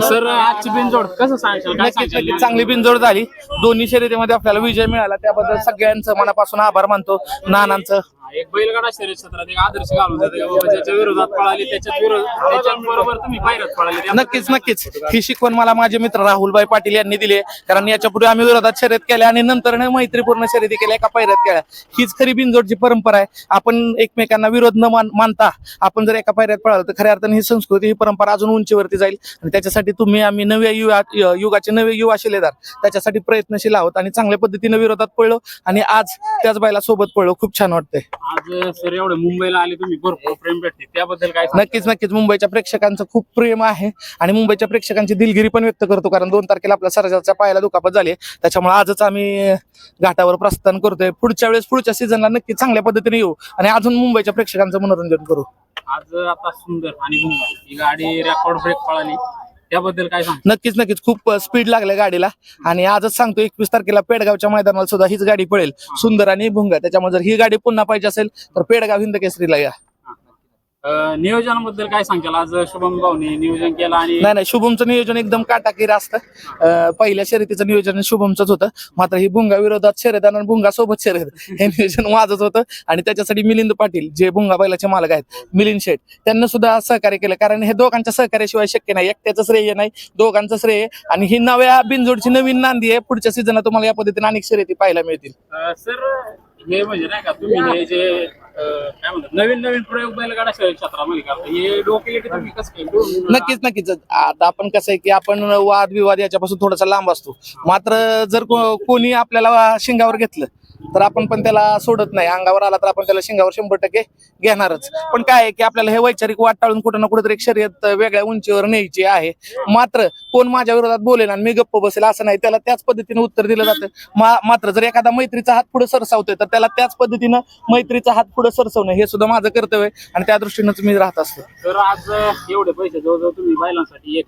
Sir आजची बिनजोड कसं नक्कीच. चांगली बिनजोड झाली. दोन्ही शर्यतीमध्ये आपल्याला विजय मिळाला. त्याबद्दल सगळ्यांचं मनापासून आभार मानतो. नानांचं एक बैलगाडा शर्यत क्षेत्रात एक आदर्श घालून ज्याच्या विरोधात पळाली त्याच्यात विरोध त्याच्या बरोबर तुम्ही पायरत पळाली नक्कीच नक्कीच. ही शिकवण मला माझे मित्र राहुलभाई पाटील यांनी दिली आहे. कारण याच्यापुढे आम्ही विरोधात शर्यत केल्या आणि नंतर मैत्रीपूर्ण शर्यती केल्या एका पैऱ्यात केल्या. हीच खरी बिनजोडची परंपरा आहे. आपण एकमेकांना विरोध न मान- मानता आपण जर एका पैऱ्यात पळालं तर खऱ्या अर्थाने ही संस्कृती ही परंपरा अजून उंचीवरती जाईल. आणि त्याच्यासाठी तुम्ही आम्ही नव्या युवा य- युगाचे नवे युवा शिलेदार त्याच्यासाठी प्रयत्नशील आहोत आणि चांगल्या पद्धतीने विरोधात पळलो आणि आज त्याच बायला सोबत पळलो. खूप छान वाटतंय. आज सर एवढे मुंबईला आले तुम्ही भरपूर प्रेम भेटते त्याबद्दल काय? नक्कीच नक्कीच. मुंबईच्या प्रेक्षकांचं खूप प्रेम आहे आणि मुंबईच्या प्रेक्षकांची दिलगिरी पण व्यक्त करतो कारण दोन तारखेला आपल्या सरजाच्या पायाला दुखापत झाली. त्याच्यामुळे आजच आम्ही घाटावर प्रस्थान करतोय. पुढच्या वेळेस पुढच्या सीझनला नक्की चांगल्या पद्धतीने येऊ आणि अजून मुंबईच्या प्रेक्षकांचं मनोरंजन करू. आज आता सुंदर आणि भुंगा ही गाडी रेकॉर्ड ब्रेक पळाली. त्याबद्दल काय सांग नक्कीच नक्कीच. खूप स्पीड लागले गाडीला. आणि आजच सांगतो एकवीस तारखेला पेडगावच्या मैदानाला सुद्धा हीच गाडी पळेल. सुंदर आणि भुंगा. त्याच्यामुळे जर ही गाडी पुन्हा पाहिजे असेल तर पेडगाव हिंद केसरीला या. नियोजनाबद्दल काय सांगशाल आज शुभम भाऊने नियोजन केलं आणि नाही नाही शुभमचं नियोजन एकदम काटाकीर असतं. अं, पहिल्या शर्यतीचं नियोजन शुभमचंच होतं. मात्र ही भुंगा विरोधात शर्यत आणि भुंगा सोबत शर्यत हे नियोजन माझंच होतं. आणि त्याच्यासाठी मिलिंद पाटील जे भुंगा बैलाचे मालक आहेत मिलिंद शेठ त्यांना सुद्धा सहकार्य केलं. कारण हे दोघांच्या सहकार्याशिवाय शक्य नाही. एकट्याचं श्रेय नाही दोघांचं श्रेय आहे. आणि ही नव्या बिनजोडची नवीन नांदी आहे. पुढच्या सीझनला तुम्हाला या पद्धतीने अनेक शर्यती पाहायला मिळतील. सर हे म्हणजे नाही का तुम्ही हे जे काय म्हणतात नवीन नवीन प्रयोग बैलगाडा क्षेत्रामध्ये करता हे डोके की तुम्ही कसं काय नक्कीच नक्कीच. आता आपण कसं आहे की आपण वाद विवाद याच्यापासून थोडासा लांब असतो. मात्र जर को- कोणी आपल्याला शिंगावर घेतलं तर आपण पण त्याला सोडत नाही. अंगावर आला तर आपण त्याला शिंगावर शंभर टक्के घेणारच. पण काय आहे की आपल्याला हे वैचारिक वाट टाळून कुठं ना कुठेतरी एक शर्यत वेगळ्या उंचीवर न्यायची आहे. मात्र कोण माझ्या विरोधात बोलेल आणि मी गप्प बसेल असं नाही. त्याला त्याच पद्धतीने उत्तर दिलं जातं. मात्र जर एखादा मैत्रीचा हात पुढे सरसावतोय तर त्याला त्याच पद्धतीनं मैत्रीचा हात पुढे सरसवणं हे सुद्धा माझं कर्तव्य आहे आणि त्या दृष्टीनंच मी राहत असतो. तर आज एवढे पैसे जवळजवळ तुम्ही बैलांसाठी एक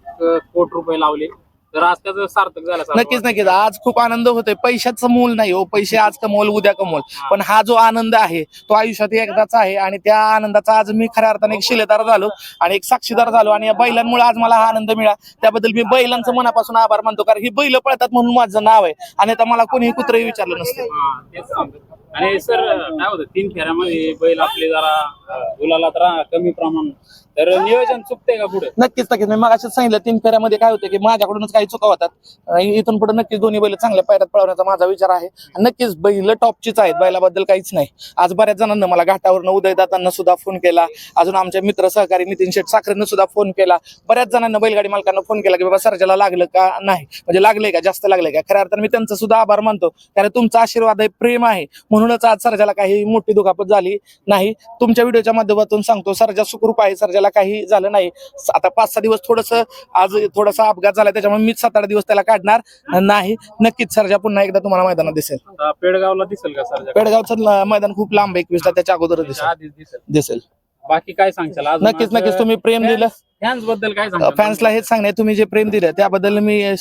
कोटी रुपये लावले. तर आज त्याचं सार्थक झालं असं नक्कीच नक्कीच. आज खूप आनंद होतोय. पैशाचं मूल नाही हो. पैसे आज कमवल उद्या कमवल पण हा जो आनंद आहे तो आयुष्यात एकदाच आहे. आणि त्या आनंदाचा आज मी खऱ्या अर्थाने एक शिलेदार झालो आणि एक साक्षीदार झालो. आणि या बैलांमुळे आज मला हा आनंद मिळाला. त्याबद्दल मी बैलांचं मनापासून आभार मानतो. कारण ही बैल पळतात म्हणून माझं नाव आहे. आणि आता मला कोणीही कुत्रही विचारलं नसतं. हा, तेच सांगतो. आणि सर काय होतं तीन फेऱ्यामध्ये बैल आपले जरा अं, गुलालात राहा कमी प्रमाण तर नियोजन चुकतंय का पुढे? नक्कीच नक्कीच. मी मगाशी सांगितलं तीन फेऱ्यामध्ये काय होतं की माझ्याकडूनच काही चुका होतात. इथून पुढे नक्कीच दोन्ही बैल चांगल्या पायऱ्यात पळवण्याचा माझा विचार आहे. नक्कीच बैल टॉपचीच आहेत बैलाबद्दल काहीच नाही. आज बऱ्याच जणांना मला घाटावरनं उदय दातांना सुद्धा फोन केला. अजून आमचे मित्र सहकारी नितीन शेठ साखरेनं सुद्धा फोन केला. बऱ्याच जणांना बैलगाडी मालकांना फोन केला की बाबा सर्जाला लागलं का नाही? म्हणजे लागलंय का? जास्त लागलंय का? खऱ्या अर्थाने मी त्यांचा सुद्धा आभार मानतो. कारण तुमचा आशीर्वाद आहे प्रेम आहे. म्हणूनच आज सर्जाला काही मोठी दुखापत झाली नाही. तुमच्या व्हिडिओच्या माध्यमातून सांगतो सर्जा सुखरूप आहे सर्जाला काही झालं नाही. आता पाच सहा दिवस थोडस आज थोडासा अपघात झाला त्याच्यामुळे मीच सात आठ दिवस त्याला काढणार नाही. नक्कीच सर्जा पुन्हा एकदा तुम्हाला मैदानात दिसेल. पेडगावला दिसेल का सर पेडगावचं मैदान खूप लांब आहे एकवीसला त्याच्या अगोदर दिसेल. दिसेल. बाकी काय सांगशाल? नक्कीच नक्कीच. तुम्ही प्रेम दिलं. फॅन्सबद्दल काय फॅन्सला हेच सांगणे तुम्ही जे प्रेम दिलं त्याबद्दल मी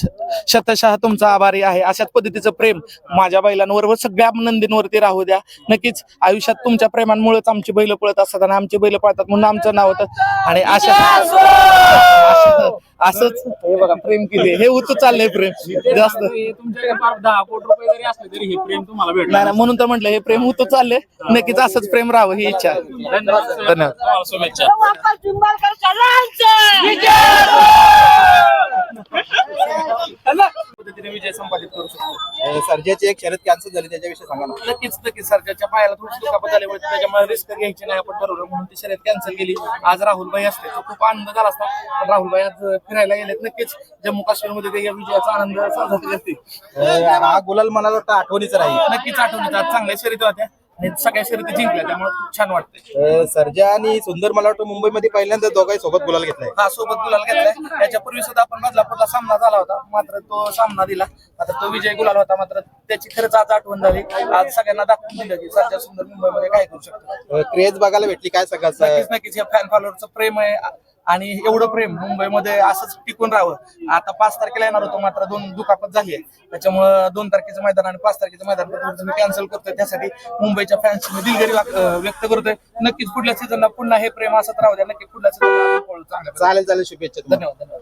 शतशः तुमचा आभारी आहे. अशाच पद्धतीचं प्रेम माझ्या बैलांवर व सगळ्या नंदींवरती राहू द्या. नक्कीच आयुष्यात तुमच्या प्रेमांमुळेच आमची बैल पळत असतात आणि आमची बैल पळतात म्हणून आमचं नाव होतं. आणि अशा असं- असंच हे बघा प्रेम किती हे उतू चाललंय प्रेम. जास्त. हे तुमच्याकडे फार दहा कोटी रुपये जरी असले तरी हे प्रेम तुम्हाला नाही भेटणार. नाही, म्हणून तर म्हटलं हे प्रेम उतू चाललंय. नक्कीच असंच प्रेम राहावं ही इच्छा धन्यवाद sir. धन्यवाद. तुम्हाला शुभेच्छा. सगळ्यांचे पद्धतीने विजय संपादित करू शकतो. सर्जाची एक शर्यत कॅन्सल झाली त्याच्याविषयी सांगा ना. नक्कीच नक्कीच. सरकारच्या पायाला थोडीशी दुखापत झाल्यामुळे त्याच्यामुळे रिस्क घ्यायची नाही आपण बरोबर म्हणून ती शर्यत कॅन्सल केली. आज राहुलभाई असते तो खूप आनंद झाला असता. पण राहुलभाई आज फिरायला गेलेत नक्कीच. जम्मू काश्मीरमध्ये ते या विजयाचा आनंद साजरा करतील अं, हा गुलाल मला वाटतं आठवणीचा राहील. नक्कीच आठवणीत. आज चांगल्या शर्यती होत्या. आणि सगळ्या शर्यती जिंकल्या त्यामुळे खूप छान वाटते अं, सर्जा आणि सुंदर मला वाटतं मुंबईमध्ये पहिल्यांदा दोघांही सोबत गुलाल घेतलाय. हा सोबत गुलाल घेतलाय. त्याच्यापूर्वी सुद्धा आपण बदलापूरला सामना झाला होता. मात्र तो सामना दिला. मात्र तो विजय गुलाल होता. मात्र त्याची खरंच आज आठवण झाली. आज सगळ्यांना दाखवून दिलं की सध्या सुंदर मुंबईमध्ये काय करू शकतो. अं, क्रेज बघायला भेटली काय सांगाल नक्कीच नक्कीच. हे फॅन फॉलोअरचं प्रेम आहे. आणि एवढं प्रेम मुंबईमध्ये असंच टिकून राहावं. आता पाच तारखेला येणार होतो मात्र दोन दुखापत झाली आहे. त्याच्यामुळं दोन तारखेचं मैदान आणि पाच तारखेचं मैदान मी कॅन्सल करतोय. त्यासाठी मुंबईच्या फॅन्सची मी दिलगिरी व्यक्त करतोय. नक्कीच पुढल्या सीझनला पुन्हा हे प्रेम असत राहू द्या. नक्की पुढल्या सीझनला चालेल चालेल शुभेच्छा. धन्यवाद धन्यवाद.